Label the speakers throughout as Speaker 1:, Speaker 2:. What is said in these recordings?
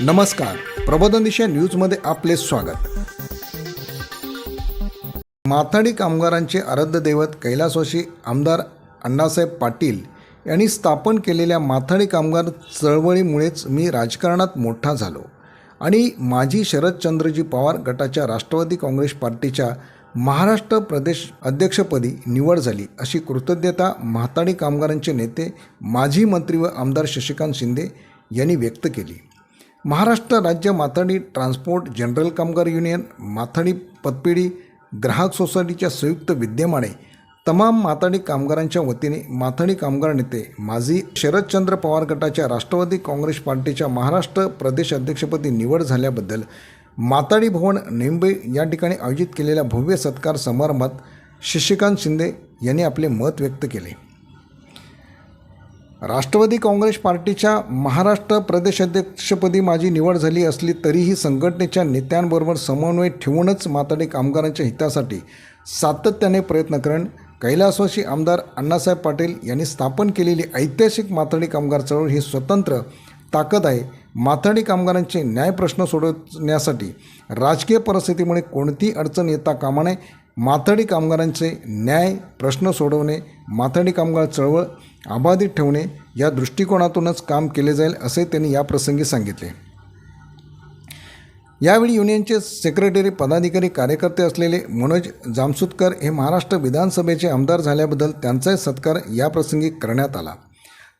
Speaker 1: नमस्कार. प्रबोधन दिशा न्यूजमध्ये आपले स्वागत. माथाडी कामगारांचे आराध्य दैवत कैलासवाशी आमदार अण्णासाहेब पाटील यांनी स्थापन केलेल्या माथाडी कामगार चळवळीमुळेच मी राजकारणात मोठा झालो आणि माझी शरदचंद्रजी पवार गटाच्या राष्ट्रवादी काँग्रेस पार्टीच्या महाराष्ट्र प्रदेश अध्यक्षपदी निवड झाली अशी कृतज्ञता म्हाताडी कामगारांचे नेते माजी मंत्री व आमदार शशिकांत शिंदे यांनी व्यक्त केली. महाराष्ट्र राज्य माथाडी ट्रान्सपोर्ट जनरल कामगार युनियन माथाडी पतपेढी ग्राहक सोसायटीच्या संयुक्त विद्यमाने तमाम माथाडी कामगारांच्या वतीने माथाडी कामगार नेते माजी शरदचंद्र पवार गटाच्या राष्ट्रवादी काँग्रेस पार्टीच्या महाराष्ट्र प्रदेश अध्यक्षपदी निवड झाल्याबद्दल माताडी भवन नेंबे या ठिकाणी आयोजित केलेल्या भव्य सत्कार समारंभात शशिकांत शिंदे यांनी आपले मत व्यक्त केले. राष्ट्रवादी काँग्रेस पार्टीच्या महाराष्ट्र प्रदेशाध्यक्षपदी माझी निवड झाली असली तरीही संघटनेच्या नेत्यांबरोबर समन्वय ठेवूनच माताडी कामगारांच्या हितासाठी सातत्याने प्रयत्न करण कैलासवासी आमदार अण्णासाहेब पाटील यांनी स्थापन केलेली ऐतिहासिक माथाडी कामगार चळवळ ही स्वतंत्र ताकद आहे. माथाडी कामगारांचे न्याय प्रश्न सोडवण्यासाठी राजकीय परिस्थितीमुळे कोणतीही अडचण येता कामा नये. माथाडी कामगारांचे न्याय प्रश्न सोडवणे माथाडी कामगार चळवळ अबाधित ठेवणे या दृष्टिकोनातूनच काम केले जाईल असे त्यांनी याप्रसंगी सांगितले. यावेळी युनियनचे सेक्रेटरी पदाधिकारी कार्यकर्ते असलेले मनोज जामसुतकर हे महाराष्ट्र विधानसभेचे आमदार झाल्याबद्दल त्यांचाही सत्कार याप्रसंगी करण्यात आला.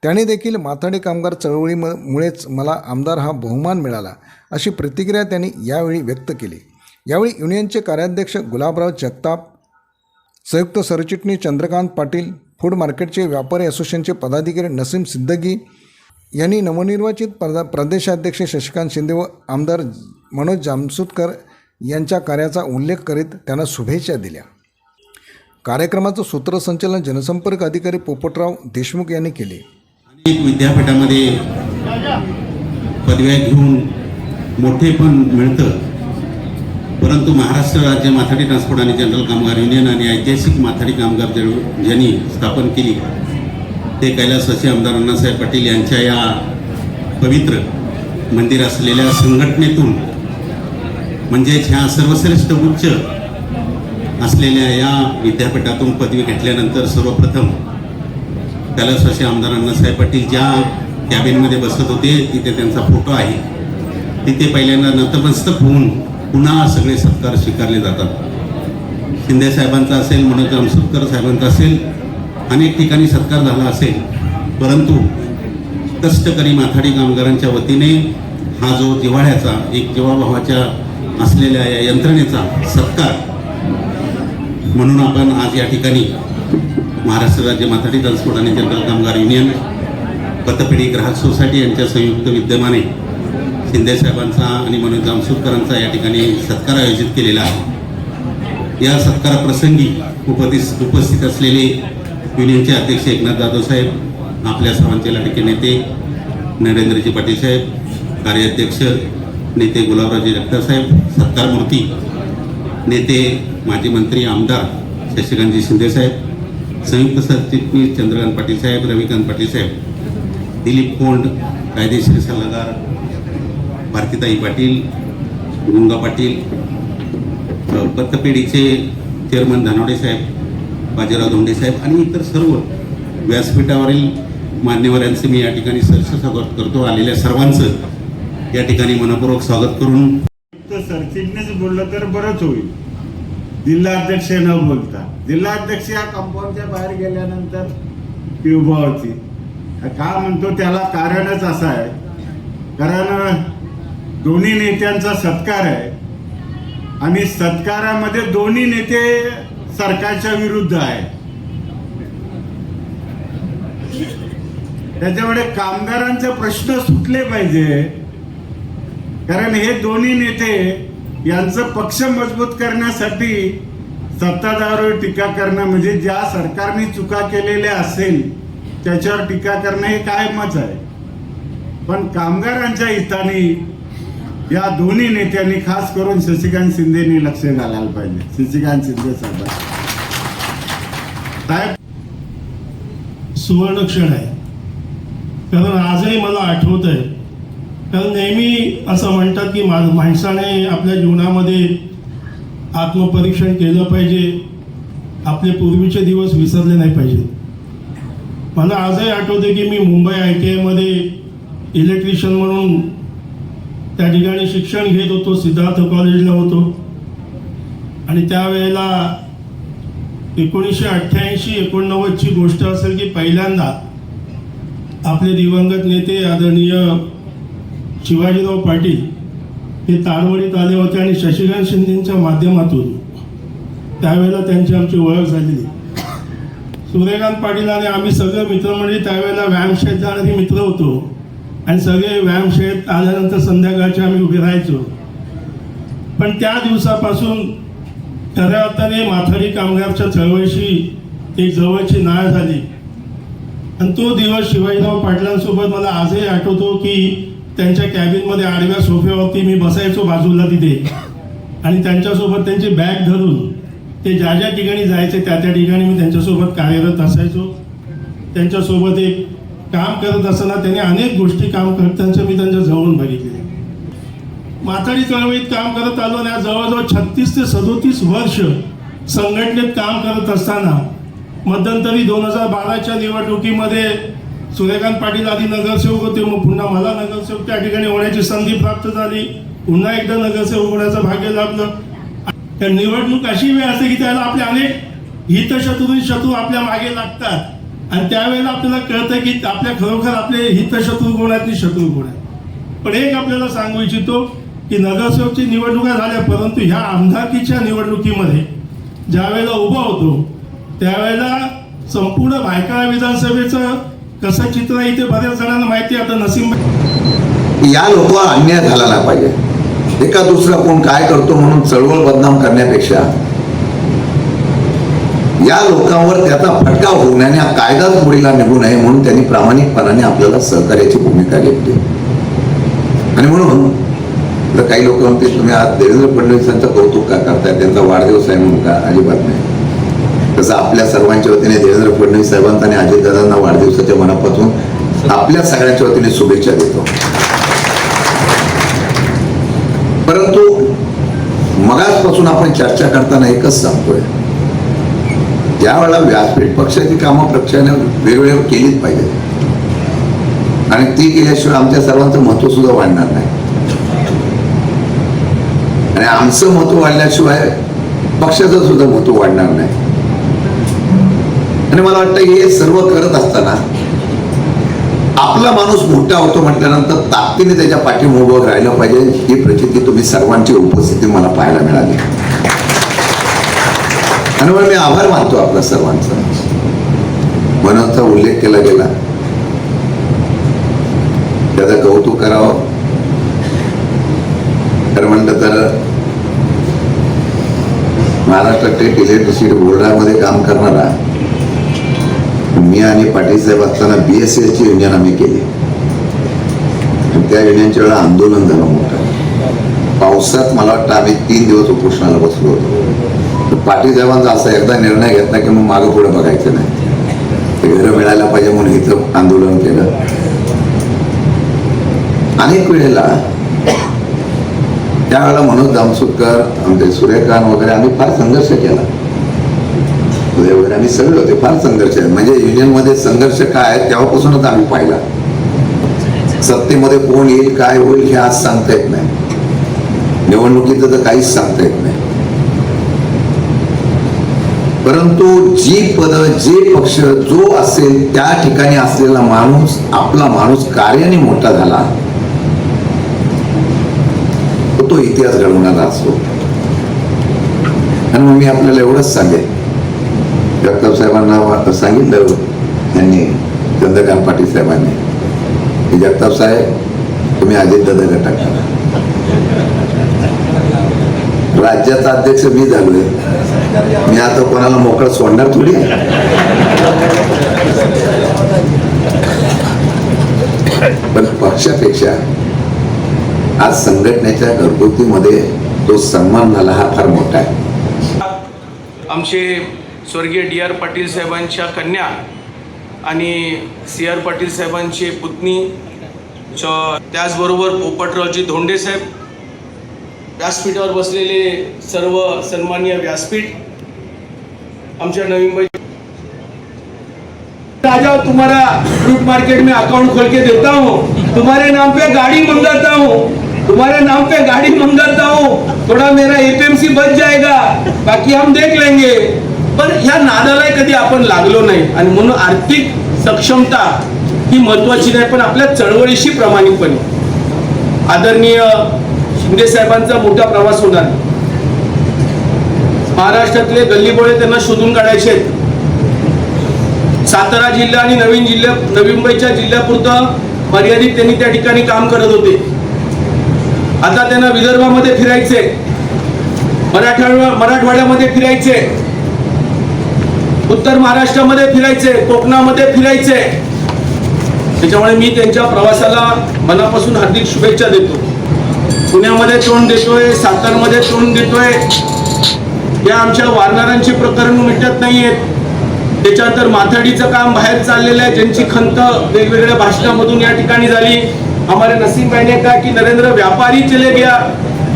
Speaker 1: त्याने देखील माथाडी कामगार चळवळीमुळेच मला आमदार हा बहुमान मिळाला अशी प्रतिक्रिया त्यांनी यावेळी व्यक्त केली. यावेळी युनियनचे कार्याध्यक्ष गुलाबराव जगताप संयुक्त सरचिटणीस चंद्रकांत पाटील फूड मार्केटचे व्यापारी असोसिएशनचे पदाधिकारी नसीम सिद्दगी यांनी नवनिर्वाचित प्रदा प्रदेशाध्यक्ष शशिकांत शिंदे व आमदार मनोज जामसुतकर यांच्या कार्याचा उल्लेख करीत त्यांना शुभेच्छा दिल्या. कार्यक्रमाचं सूत्रसंचालन जनसंपर्क अधिकारी पोपटराव देशमुख यांनी केले.
Speaker 2: अनेक विद्यापीठामध्ये पदव्या घेऊन मोठे पण मिळतं. परंतु महाराष्ट्र राज्य माथाडी ट्रान्सपोर्ट आणि जनरल कामगार युनियन आणि ऐतिहासिक माथाडी कामगार जळ- ज्यांनी स्थापन केली ते कैलासवासी आमदार अण्णासाहेब पाटील यांच्या या पवित्र मंदिर असलेल्या संघटनेतून म्हणजेच ह्या सर्वश्रेष्ठ उच्च असलेल्या या विद्यापीठातून पदवी घेतल्यानंतर सर्वप्रथम कैलासवासी आमदार अण्णासाहेब पाटील ज्या कॅबिनमध्ये बसत होते तिथे त्यांचा फोटो आहे. तिथे पहिल्यांदा नतमस्तक होऊन पुन्हा सगळे सत्कार स्वीकारले जातात. शिंदे साहेबांचा असेल मनोजराम सत्कार साहेबांचा असेल अनेक ठिकाणी सत्कार झाला असेल परंतु कष्टकरी माथाडी कामगारांच्या वतीने हा जो जिव्हाळ्याचा एक जीवाभावाच्या असलेल्या या यंत्रणेचा सत्कार म्हणून आपण आज या ठिकाणी महाराष्ट्र राज्य माथाडी ट्रान्सपोर्ट आणि जनरल कामगार युनियन पतपेढी ग्राहक सोसायटी यांच्या संयुक्त विद्यमाने शिंदे साहेबांचा आणि मनोज जामसुरकरांचा या ठिकाणी सत्कार आयोजित केलेला आहे. या सत्काराप्रसंगी उपस्थित उपस्थित असलेले युनियनचे अध्यक्ष एकनाथ जाधव साहेब आपल्या सर्वांचे लाटके नेते नरेंद्रजी पाटील साहेब कार्याध्यक्ष नेते गुलाबरावजी जगताप साहेब सत्कारमूर्ती नेते माजी मंत्री आमदार शशिकांतजी शिंदे साहेब संयुक्त सरचिटणीस चंद्रकांत पाटील साहेब रविकांत पाटील साहेब दिलीप कोंड कायदेशीर सल्लागार भारतीताई पाटील गुंगा पाटील अ, पतपेढीचे चेअरमन धानोडे साहेब बाजीराव धोंडे साहेब आणि इतर सर्व व्यासपीठावरील मान्यवरांचं मी या ठिकाणी सरस स्वागत करतो. आलेल्या सर्वांचं या ठिकाणी मनपूर्वक स्वागत करून.
Speaker 3: तर सरचिटणीस बोललं तर बरंच होईल. जिल्हाध्यक्ष न बोलता. जिल्हाध्यक्ष या कंपाऊंडच्या बाहेर गेल्यानंतर ती उभा होती. का म्हणतो त्याला कारणच असं आहे. कारण दोन्ही नेत्यांचा सत्कार आहे. आणि सत्कारामध्ये दोन्ही नेते सरकारच्या विरुद्ध आहे त्याच्यामुळे कामगारांचे प्रश्न सुटले पाहिजे. कारण हे दोन्ही नेते यांचं पक्ष मजबूत करण्यासाठी सत्ताधारावर टीका करणं म्हणजे ज्या सरकारने चुका केलेल्या असेल त्याच्यावर टीका करणं हे कायमच आहे. पण कामगारांच्या हिताने या दोन्ही नेत्यांनी खास करून शशिकांत शिंदेनी लक्ष घालायला पाहिजे. शशिकांत शिंदे साहेब. साहेब
Speaker 4: सुवर्ण क्षण आहे. कारण आजही मला आठवत आहे कारण नेहमी असं म्हणतात की मा माणसाने आपल्या जीवनामध्ये आत्मपरीक्षण केलं पाहिजे. आपले पूर्वीचे दिवस विसरले नाही पाहिजे. मला आजही आठवते की मी मुंबई आय टी आयमध्ये इलेक्ट्रिशियन म्हणून त्या ठिकाणी शिक्षण घेत होतो सिद्धार्थ कॉलेजला होतो. आणि त्यावेळेला एकोणीसशे अठ्ठ्याऐंशी एकोणनव्वदची गोष्ट असेल की पहिल्यांदा आपले दिवंगत नेते आदरणीय शिवाजीराव पाटील हे तारवडीत आले होते आणि शशिकांत शिंदेच्या माध्यमातून त्यावेळेला त्यांची आमची ओळख झालेली. सूर्यकांत पाटील आणि आम्ही सगळे मित्रमंडळी त्यावेळेला व्यायामशाळेत जाणारे मित्र होतो. आणि सगळे व्यायामशाळेत आल्यानंतर संध्याकाळचे आम्ही उभे राहायचो. पण त्या दिवसापासून खऱ्या अर्थाने माथाडी कामगारच्या चळवळीशी एक जवळची नाळ झाली. आणि तो दिवस शिवाजीराव पाटलांसोबत मला आजही आठवतो की त्यांच्या कॅबिनमध्ये आडव्या सोफ्यावरती मी बसायचो बाजूला तिथे. आणि त्यांच्यासोबत त्यांची बॅग धरून ते ज्या ज्या ठिकाणी जायचे त्या त्या ठिकाणी मी त्यांच्यासोबत कार्यरत असायचो. त्यांच्यासोबत एक काम करत असताना त्यांनी अनेक गोष्टी काम करताना मी त्यांच्या जवळून बघितले माथाडी चळवळीत काम करत आलो आणि जवळजवळ छत्तीस ते सदोतीस वर्ष संघटनेत काम करत असताना मध्यंतरी दोन हजार बाराच्या निवडणुकीमध्ये सूर्यकांत पाटील आधी नगरसेवक होते मग पुन्हा मला नगरसेवक. त्या ठिकाणी होण्याची संधी प्राप्त झाली. पुन्हा एकदा नगरसेवक होण्याचं भाग्य लाभलं. तर निवडणूक अशी वेळ असते की त्याला आपले अनेक हितशत्रू शत्रू आपल्या मागे लागतात. आणि त्यावेळेला आपल्याला कळतं की आपल्या खरोखर आपले हितशत्रू कोण आहेत आणि शत्रू कोण आहेत पण एक आपल्याला सांगू इच्छितो की नगरसेवकची निवडणुका झाल्या परंतु ह्या आमदारकीच्या निवडणुकीमध्ये ज्यावेळेला उभा होतो त्यावेळेला संपूर्ण भायखळा विधानसभेचं कसं चित्र आहे इथे बऱ्याच जणांना माहिती आहे. आता नसीम
Speaker 5: या लोकांवर अन्याय झाला नाही पाहिजे एका दुसरा कोण काय करतो म्हणून चळवळ बदनाम करण्यापेक्षा या लोकांवर त्याचा फटका होऊ आणि हा कायदाच मुडीला निघू नये म्हणून त्यांनी प्रामाणिकपणाने आपल्याला सहकार्याची भूमिका घेतली. आणि म्हणून तर काही लोक म्हणते तुम्ही आज देवेंद्र फडणवीसांचं कौतुक का करताय? त्यांचा वाढदिवस आहे म्हणून का? अजिबात नाही. तसं आपल्या सर्वांच्या वतीने देवेंद्र फडणवीस साहेबांचा आणि अजितदादांना वाढदिवसाच्या मनापासून आपल्या सगळ्यांच्या वतीने शुभेच्छा देतो. परंतु मगाचपासून आपण चर्चा करताना एकच सांगतोय. ज्या वेळेला व्यासपीठ पक्षाची कामं पक्षाने वेगवेगळ्या केलीच पाहिजेत आणि ती केल्याशिवाय आमच्या सर्वांचं महत्त्व सुद्धा वाढणार नाही. आणि आमचं महत्त्व वाढल्याशिवाय पक्षाचं सुद्धा महत्त्व वाढणार नाही. आणि मला वाटतं हे सर्व करत असताना आपला माणूस मोठा होतो म्हटल्यानंतर ताकदीने त्याच्या पाठीमागं राहिलं पाहिजे ही प्रचिती तुम्ही सर्वांची उपस्थिती मला पाहायला मिळाली. आणि म्हणून मी आभार मानतो आपला सर्वांचा. मनाचा उल्लेख केला गेला. त्याचं कौतुक करावं. तर म्हणलं तर महाराष्ट्र स्टेट इलेक्ट्रिसिटी बोर्डामध्ये काम करणारा मी आणि पाटील साहेब असताना बी एस ची युनियन आम्ही केली. त्या युनियनच्या वेळा आंदोलन झालं मोठं. पावसात मला वाटतं आम्ही तीन दिवस उपोषणाला बसलो होतो. पाटील साहेबांचा असा एकदा निर्णय घेतला की मग मागं पुढे बघायचं नाही. ते घरं मिळायला पाहिजे म्हणून इथं आंदोलन केलं. अनेक वेळेला त्यावेळेला मनोज दामसुटकर आमचे सूर्यकांत वगैरे आम्ही फार संघर्ष केला. वगैरे आम्ही सगळे होते फार संघर्ष आहे म्हणजे युनियनमध्ये संघर्ष काय तेव्हापासूनच आम्ही पाहिला. सत्तेमध्ये कोण येईल काय होईल हे आज सांगता येत नाही. निवडणुकीचं तर काहीच सांगता येत नाही. परंतु जी पद जे पक्ष जो असेल त्या ठिकाणी असलेला माणूस आपला माणूस कार्याने मोठा झाला. तो इतिहास घडवणारा असतो. आणि मग मी आपल्याला एवढंच सांगेन. जगताप साहेबांना सांगितलं त्यांनी चंद्रकांत पाटील साहेबांनी की जगताप साहेब तुम्ही अजितदादा गटात करा राज्याचा अध्यक्ष मी झालोय. मी आता कोणाला मोकळं सोडणार थोडी? पण पक्षापेक्षा आज संघटनेच्या घरगुतीमध्ये तो सन्मान झाला हा फार मोठा आहे.
Speaker 6: आमचे स्वर्गीय डी आर पाटील साहेबांच्या कन्या आणि सी आर पाटील साहेबांचे पुतणी त्याचबरोबर पोपटरावजी धोंडे साहेब. व्यासपीठावर बसलेले सर्व सन्माननीय व्यासपीठ आमच्या नवी मुंबई
Speaker 7: राजा तुम्हारा फ्रूट मार्केट में अकाउंट खोल के देता हूँ। तुम्हारे नाम पे गाड़ी मंगाता हूँ। तुम्हारे नाम पे गाड़ी मंगाता हूँ। थोड़ा मेरा एपीएमसी बच जाएगा। बाकी हम देख लेंगे। पण ह्या नादाला कधी आपण लागलो नाही. आणि म्हणून आर्थिक सक्षमता ही महत्वाची नाही पण आपल्या चळवळीशी प्रामाणिकपणे. आदरणीय शिंदे साहेबांचा मोठा प्रवास होणार. महाराष्ट्रातले गल्लीबोळे त्यांना शोधून काढायचे आहेत. सातारा जिल्हा आणि नवीन जिल्ह्या नवी मुंबईच्या जिल्ह्यापुरतं मर्यादित त्यांनी त्या ठिकाणी काम करत होते. आता त्यांना विदर्भामध्ये फिरायचे मराठवाडा मराठवाड्यामध्ये फिरायचे उत्तर महाराष्ट्रामध्ये फिरायचे कोकणामध्ये फिरायचे त्याच्यामुळे मी त्यांच्या प्रवासाला मनापासून हार्दिक शुभेच्छा देतो. पुण्यामध्ये तोंड देतोय सातारमध्ये तोंड देतोय. या आमच्या वारणारांची प्रकरण मिटत नाहीयेत. त्याच्यानंतर माथाडीचं काम बाहेर चाललेलं आहे. ज्यांची खंत वेगवेगळ्या भाषणामधून या ठिकाणी झाली. हमारे नसीब भाई का की नरेंद्र व्यापारी चले गया.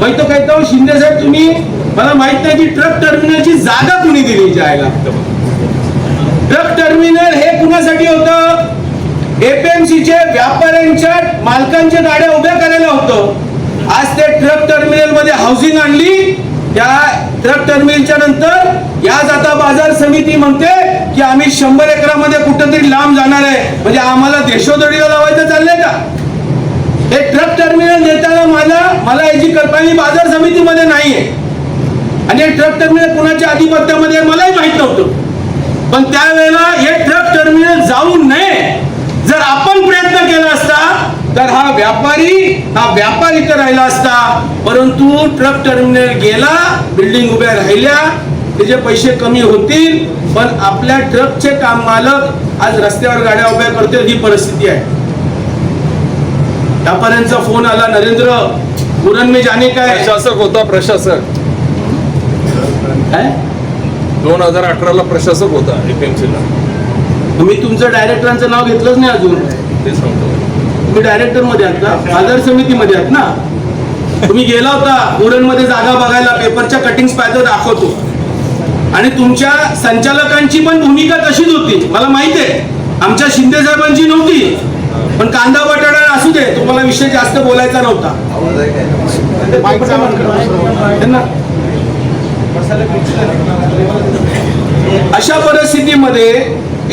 Speaker 7: मी तो कहता हूँ शिंदे साहेब तुम्ही मला माहीत नाही की ट्रक टर्मिनलची जागा कुणी दिली जायला ट्रक टर्मिनल हे कुणासाठी होतं? एपीएमसीचे व्यापाऱ्यांच्या मालकांच्या गाड्या उभ्या करायला होतं. आज ते ट्रक टर्मिनलमध्ये हाऊसिंग आणली. त्या ट्रक टर्मिनलच्या नंतर याच आता बाजार समिती म्हणते की आम्ही शंभर एकरामध्ये कुठंतरी लांब जाणार आहे. म्हणजे आम्हाला देशोदडीवर लावायचं चाललंय का? हे ट्रक टर्मिनल देताना मला मला याची कल्पना बाजार समितीमध्ये नाहीये. आणि हे ट्रक टर्मिनल कुणाच्या आधिपत्यामध्ये मलाही माहीत नव्हतं. पण त्यावेळेला हे ट्रक टर्मिनल जाऊ नये. जर आपण प्रयत्न केला असता तर हा व्यापारी हा व्यापार इथं राहिला असता. परंतु ट्रक टर्मिनल गेला बिल्डिंग उभ्या राहिल्या. त्याचे पैसे कमी होतील पण आपल्या ट्रकचे काम मालक आज रस्त्यावर गाड्या उभ्या करतील ही परिस्थिती आहे. व्यापाऱ्यांचा फोन आला नरेंद्र उरण में जाने का है
Speaker 8: प्रशासक होता प्रशासक.
Speaker 7: काय?
Speaker 8: दोन हजार अठराला प्रशासक होता एपीएमसीला
Speaker 7: मी तुमचं डायरेक्टरांचं नाव घेतलंच नाही अजून.
Speaker 8: ते सांगतो.
Speaker 7: तुम्ही डायरेक्टरमध्ये आहात का? बाजार समितीमध्ये आहात ना? तुम्ही गेला होता उरणमध्ये जागा बघायला पेपरच्या कटिंग पाहिजे दाखवतो. आणि तुमच्या संचालकांची पण भूमिका तशीच होती. मला माहिती आहे. आमच्या शिंदे साहेबांची नव्हती. पण कांदा बटाटा असू दे तुम्हाला विषय जास्त बोलायचा नव्हता. अशा परिस्थितीमध्ये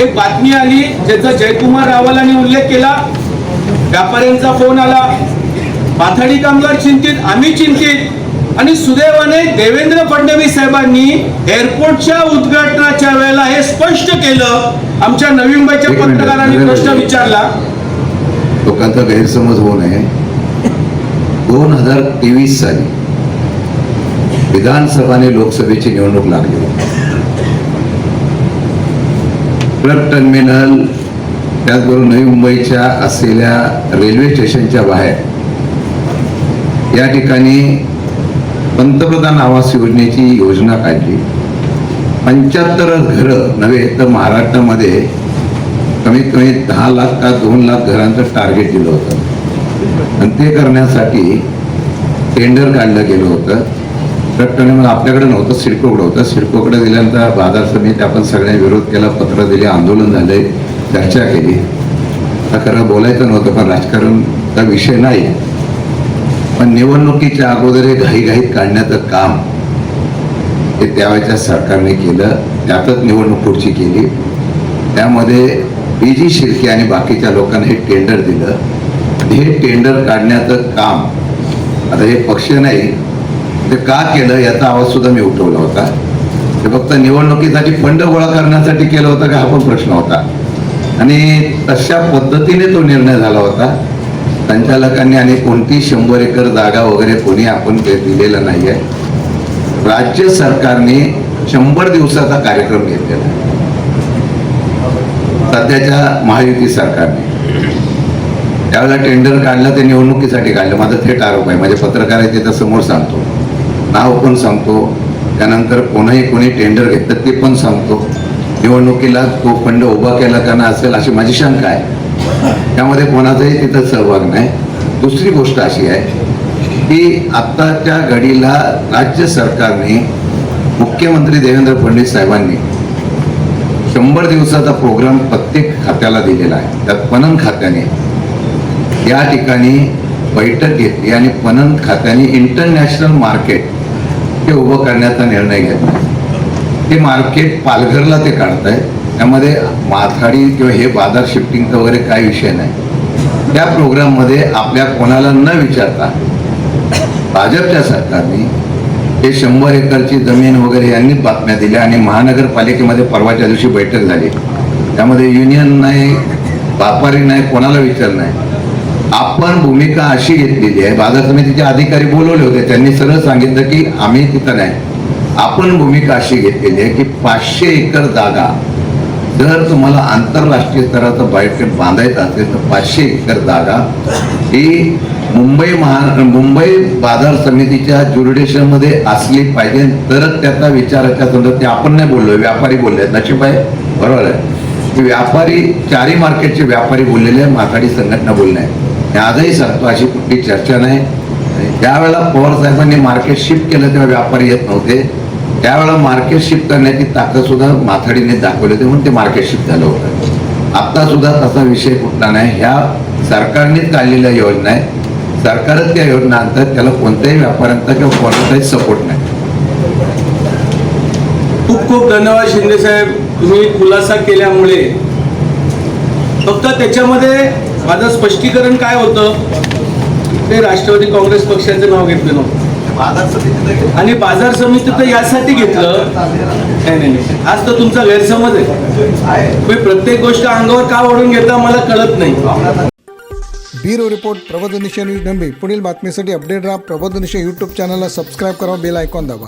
Speaker 7: एक बातमी आली ज्याचा जयकुमार रावलांनी उल्लेख केला. व्यापाऱ्यांचा फोन आला. माथाडी कामगार चिंतित आम्ही चिंतित. आणि सुदैवाने देवेंद्र फडणवीस साहेबांनी एअरपोर्टच्या उद्घाटनाच्या वेळेला हे स्पष्ट केलं. आमच्या नवी मुंबईच्या पत्रकारांनी प्रश्न. विचारला.
Speaker 5: लोकांचा गैरसमज होऊ नये. दोन हजार तेवीस साली विधानसभा लोकसभेची निवडणूक लागली. ट्रक टर्मिनल त्याचबरोबर नवी मुंबईच्या असलेल्या रेल्वे स्टेशनच्या बाहेर. या ठिकाणी पंतप्रधान आवास योजनेची योजना काढली. पंच्याहत्तर घरं नव्हे तर महाराष्ट्रामध्ये कमीत कमी दहा लाख का दोन लाख घरांचं टार्गेट दिलं होतं. आणि ते करण्यासाठी टेंडर काढलं गेलं होतं. ट्रक मग आपल्याकडे नव्हतं सिडकोकडे होतं. सिडकोकडे दिल्यानंतर बाजार समिती आपण सगळ्यांनी विरोध केला पत्र दिले आंदोलन झाले. चर्चा केली. हा खरं बोलायचं नव्हतं पण राजकारणचा विषय नाही. पण निवडणुकीच्या अगोदर हे घाईघाईत काढण्याचं काम हे त्यावेळेच्या सरकारने केलं. त्यातच निवडणूक पुढची केली. त्यामध्ये पी जी शिर्के आणि बाकीच्या लोकांना हे टेंडर दिलं. हे टेंडर काढण्याचं काम आता हे पक्ष नाही ते का केलं याचा आवाज सुद्धा मी उठवला होता. ते फक्त निवडणुकीसाठी फंड गोळा करण्यासाठी केलं होतं का हा पण प्रश्न होता. आणि तशा पद्धतीने तो निर्णय झाला होता. संचालकांनी आणि कोणती शंभर एकर जागा वगैरे कोणी आपण ते दिलेलं नाही आहे राज्य सरकारने शंभर दिवसाचा कार्यक्रम घेतलेला सध्याच्या महायुती सरकारने. त्यावेळेला टेंडर काढलं ते निवडणुकीसाठी काढलं. माझा थेट आरोप आहे. माझे पत्रकार आहे त्याच्यासमोर सांगतो. नाव पण सांगतो. त्यानंतर कोणाही कोणी टेंडर घेतलं ते पण सांगतो. निवडणुकीला तो फंड उभा केला त्यांना असेल अशी माझी शंका आहे. त्यामध्ये कोणाचाही तिथं सहभाग नाही. दुसरी गोष्ट अशी आहे की आत्ताच्या घडीला राज्य सरकारने मुख्यमंत्री देवेंद्र फडणवीस साहेबांनी शंभर दिवसाचा प्रोग्राम प्रत्येक खात्याला दिलेला आहे. त्यात पणन खात्याने. या ठिकाणी बैठक घेतली आणि पणन खात्याने इंटरनॅशनल मार्केट हे उभं करण्याचा निर्णय घेतला. ते मार्केट पालघरला ते काढताय. त्यामध्ये माथाडी किंवा हे बाजार शिफ्टिंगचा वगैरे काही विषय नाही. त्या प्रोग्राममध्ये आपल्या कोणाला न विचारता भाजपच्या सरकारने हे शंभर एकरची जमीन वगैरे यांनी बातम्या दिल्या आणि महानगरपालिकेमध्ये परवाच्या दिवशी बैठक झाली. त्यामध्ये युनियन नाही व्यापारी नाही कोणाला विचार नाही. आपण भूमिका अशी घेतलेली आहे. बाजार समितीचे अधिकारी बोलवले होते. त्यांनी सरळ सांगितलं की आम्ही तिथं नाही. आपण भूमिका अशी घेतलेली आहे की पाचशे एकर जागा जर तुम्हाला आंतरराष्ट्रीय स्तराचं बायोटेक बांधायचं असेल तर पाचशे एकर जागा ही मुंबई महा मुंबई बाजार समितीच्या ज्युरिडेशनमध्ये असली पाहिजे. तरच त्याचा विचाराच्या संदर्भात ते आपण नाही बोललोय व्यापारी बोलले आहेत. नशीब आहे? बरोबर आहे. की व्यापारी चारी मार्केटचे व्यापारी बोललेले आहे माथाडी संघटना बोलणे आहे आजही सांगतो अशी कुठली चर्चा नाही. ज्यावेळेला पवार साहेबांनी मार्केट शिफ्ट केलं तेव्हा व्यापारी येत नव्हते. त्यावेळेला मार्केट शिफ्ट करण्याची ताकद सुद्धा माथाडीने दाखवली होती म्हणून ते मार्केट शिफ्ट झालं होतं. आता सुद्धा तसा विषय कुठला नाही. ह्या सरकारनेच काढलेल्या योजना आहे सरकारच त्या योजना आणतात त्याला कोणत्याही व्यापाऱ्यांचा किंवा कोणाचाही सपोर्ट नाही.
Speaker 7: खूप खूप धन्यवाद शिंदे साहेब. तुम्ही खुलासा केल्यामुळे. फक्त त्याच्यामध्ये माझं स्पष्टीकरण काय होतं? ते राष्ट्रवादी काँग्रेस पक्षाचं नाव घेतलं नव्हतं. आणि बाजार समिती तर यासाठी घेतलं. नाही नाही नाही. आज तर तुमचा गैरसमज आहे. प्रत्येक गोष्ट अंगावर का ओढून घेता मला कळत नाही.
Speaker 1: ब्युरो रिपोर्ट प्रबोधनिशा न्यूज नंबी पुढील बातमीसाठी अपडेट राहा प्रबोधनिशा यूट्यूब चॅनलला सबस्क्राईब करा बेल आयकॉन दाबा.